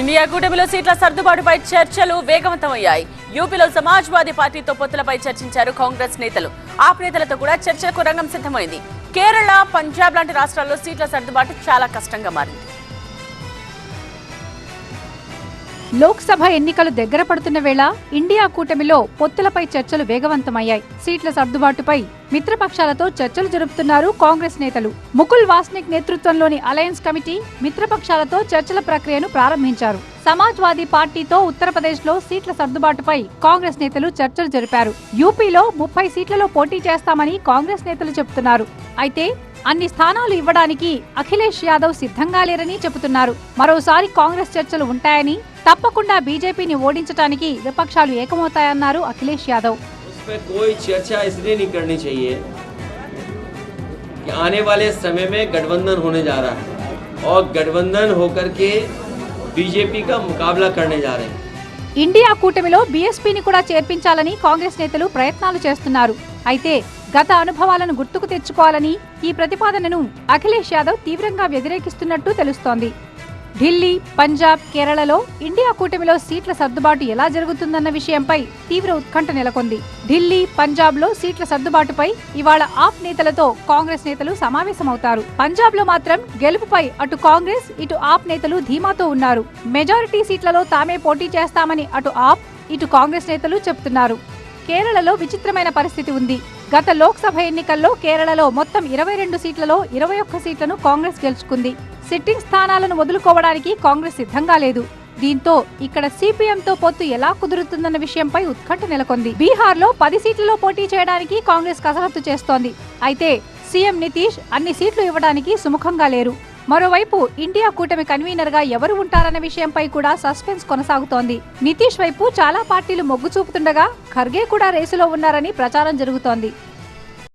India కూటమిలో సీట్ల సర్దుబాటుపై చర్చలు వేగవంతమయ్యాయి. యూపీలో సమాజ్వాదీ పార్టీతో పొత్తులపై చర్చించారు కాంగ్రెస్ నేతలు. ఆప్ నేతలతో కూడా చర్చలకు రంగం సిద్ధమైంది. కేరళ పంజాబ్ లాంటి రాష్ట్రాల్లో సీట్ల సర్దుబాటు చాలా కష్టంగా మారింది. లోక్సభ ఎన్నికలు దగ్గర పడుతున్న వేళ ఇండియా కూటమిలో పొత్తులపై చర్చలు వేగవంతమయ్యాయి. సీట్ల సర్దుబాటుపై మిత్రపక్షాలతో చర్చలు జరుపుతున్నారు కాంగ్రెస్ నేతలు. ముకుల్ వాస్నిక్ నేతృత్వంలోని అలయన్స్ కమిటీ మిత్రపక్షాలతో చర్చల ప్రక్రియను ప్రారంభించారు. సమాజ్వాదీ పార్టీతో ఉత్తరప్రదేశ్లో సీట్ల సర్దుబాటుపై కాంగ్రెస్ నేతలు చర్చలు జరిపారు. యూపీలో ముప్పై సీట్లలో పోటీ చేస్తామని కాంగ్రెస్ నేతలు చెబుతున్నారు. అయితే అన్ని స్థానాలు ఇవ్వడానికి అఖిలేష్ యాదవ్ సిద్ధంగా లేరని చెబుతున్నారు మరోసారి కాంగ్రెస్ చర్చలు ఉంటాయని తప్పకుండా బీజేపీని ఓడించడానికి విపక్షాలు ఏకమవుతాయన్నారు అఖిలేష్ యాదవ్ उस पर कोई चर्चा इसलिए नहीं करनी चाहिए कि आने वाले समय में गठबंधन होने जा रहा है और गठबंधन होकर के बीजेपी का मुकाबला करने जा रहे हैं ఇండియా కూటమిలో బీఎస్పీని కూడా చేర్పించాలని కాంగ్రెస్ నేతలు ప్రయత్నాలు చేస్తున్నారు. అయితే గత అనుభవాలను గుర్తుకు తెచ్చుకోవాలని ఈ ప్రతిపాదనను అఖిలేష్ యాదవ్ తీవ్రంగా వ్యతిరేకిస్తున్నట్టు తెలుస్తోంది. ఢిల్లీ పంజాబ్ కేరళలో ఇండియా కూటమిలో సీట్ల సర్దుబాటు ఎలా జరుగుతుందన్న విషయంపై తీవ్ర ఉత్కంఠ నెలకొంది. ఢిల్లీ పంజాబ్లో సీట్ల సర్దుబాటుపై ఇవాళ ఆప్ నేతలతో కాంగ్రెస్ నేతలు సమావేశమవుతారు. పంజాబ్లో మాత్రం గెలుపుపై అటు కాంగ్రెస్ ఇటు ఆప్ నేతలు ధీమాతో ఉన్నారు. మెజారిటీ సీట్లలో తామే పోటీ చేస్తామని అటు ఆప్ ఇటు కాంగ్రెస్ నేతలు చెబుతున్నారు కేరళలో విచిత్రమైన పరిస్థితి ఉంది. గత లోక్సభ ఎన్నికల్లో కేరళలో మొత్తం ఇరవై రెండు సీట్లలో ఇరవై ఒక్క సీట్లను కాంగ్రెస్ గెలుచుకుంది. సిట్టింగ్ స్థానాలను వదులుకోవడానికి కాంగ్రెస్ సిద్ధంగా లేదు. దీంతో ఇక్కడ సిపిఎంతో పొత్తు ఎలా కుదురుతుందన్న విషయంపై ఉత్కంఠ నెలకొంది. బీహార్లో పది సీట్లలో పోటీ చేయడానికి కాంగ్రెస్ కసరత్తు చేస్తోంది. అయితే సీఎం నితీష్ అన్ని సీట్లు ఇవ్వడానికి సుముఖంగా లేరు. మరోవైపు ఇండియా కూటమి కన్వీనర్గా ఎవరు ఉంటారన్న విషయంపై కూడా సస్పెన్స్ కొనసాగుతోంది. నితీష్ వైపు చాలా పార్టీలు మొగ్గు చూపుతుండగా ఖర్గే కూడా రేసులో ఉన్నారని ప్రచారం జరుగుతోంది.